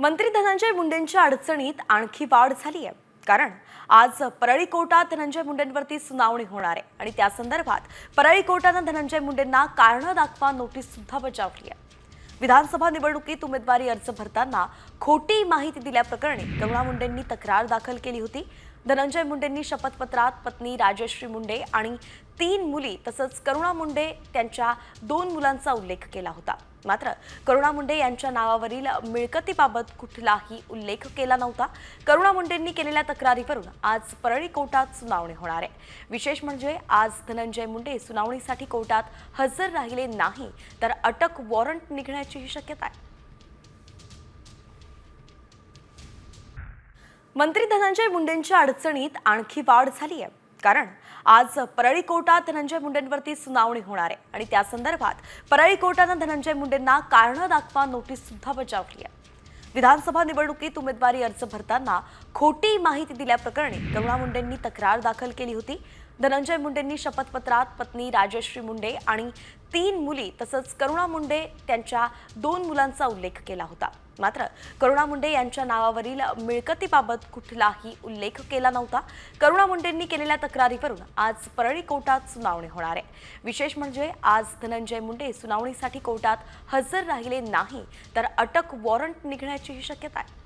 मंत्री धनंजय मुंडेंच्या अडचणीत आणखी वाढ झाली आहे कारण आज परळी कोर्टात धनंजय मुंडेंवरती सुनावणी होणार आहे. आणि त्या संदर्भात परळी कोर्टानं धनंजय मुंडेंना कारणं दाखवा नोटीस सुद्धा बजावली आहे विधानसभा निवडणुकीत उमेदवारी अर्ज भरताना खोटी माहिती दिल्याप्रकरणी करुणा मुंडेंनी तक्रार दाखल केली होती. धनंजय मुंडेंनी शपथपत्रात पत्नी राजश्री मुंडे आणि तीन मुली तसंच करुणा मुंडे त्यांच्या दोन मुलांचा उल्लेख केला होता. मात्र करुणा मुंडे यांच्या नावावरील मिळकतीबाबत कुठलाही उल्लेख केला नव्हता. करुणा मुंडेंनी केलेल्या तक्रारीवरून आज परळी कोर्टात सुनावणी होणार आहे. विशेष म्हणजे आज धनंजय मुंडे सुनावणीसाठी कोर्टात हजर राहिले नाही तर अटक वॉरंट निघण्याचीही शक्यता आहे. मंत्री धनंजय मुंडेंच्या अडचणीत आणखी वाढ झाली आहे. कारण आज परळी कोर्टात धनंजय मुंडेंवरती सुनावणी होणार आहे. आणि त्या संदर्भात परळी कोर्टानं धनंजय मुंडेंना कारणं दाखवा नोटीस सुद्धा बजावली आहे. विधानसभा निवडणुकीत उमेदवारी अर्ज भरताना खोटी माहिती दिल्याप्रकरणी करुणा मुंडेंनी तक्रार दाखल केली होती. धनंजय मुंडेंनी शपथपत्रात पत्नी राजश्री मुंडे आणि तीन मुली तसंच करुणा मुंडे त्यांच्या दोन मुलांचा उल्लेख केला होता. मात्र करुणा मुंडे यांच्या नावावरील मिळकतीबाबत कुठलाही उल्लेख केला नव्हता. करुणा मुंडेंनी केलेल्या तक्रारीवरून आज परळी कोर्टात सुनावणी होणार आहे. विशेष म्हणजे आज धनंजय मुंडे सुनावणीसाठी कोर्टात हजर राहिले नाही तर अटक वॉरंट निघण्याचीही शक्यता आहे.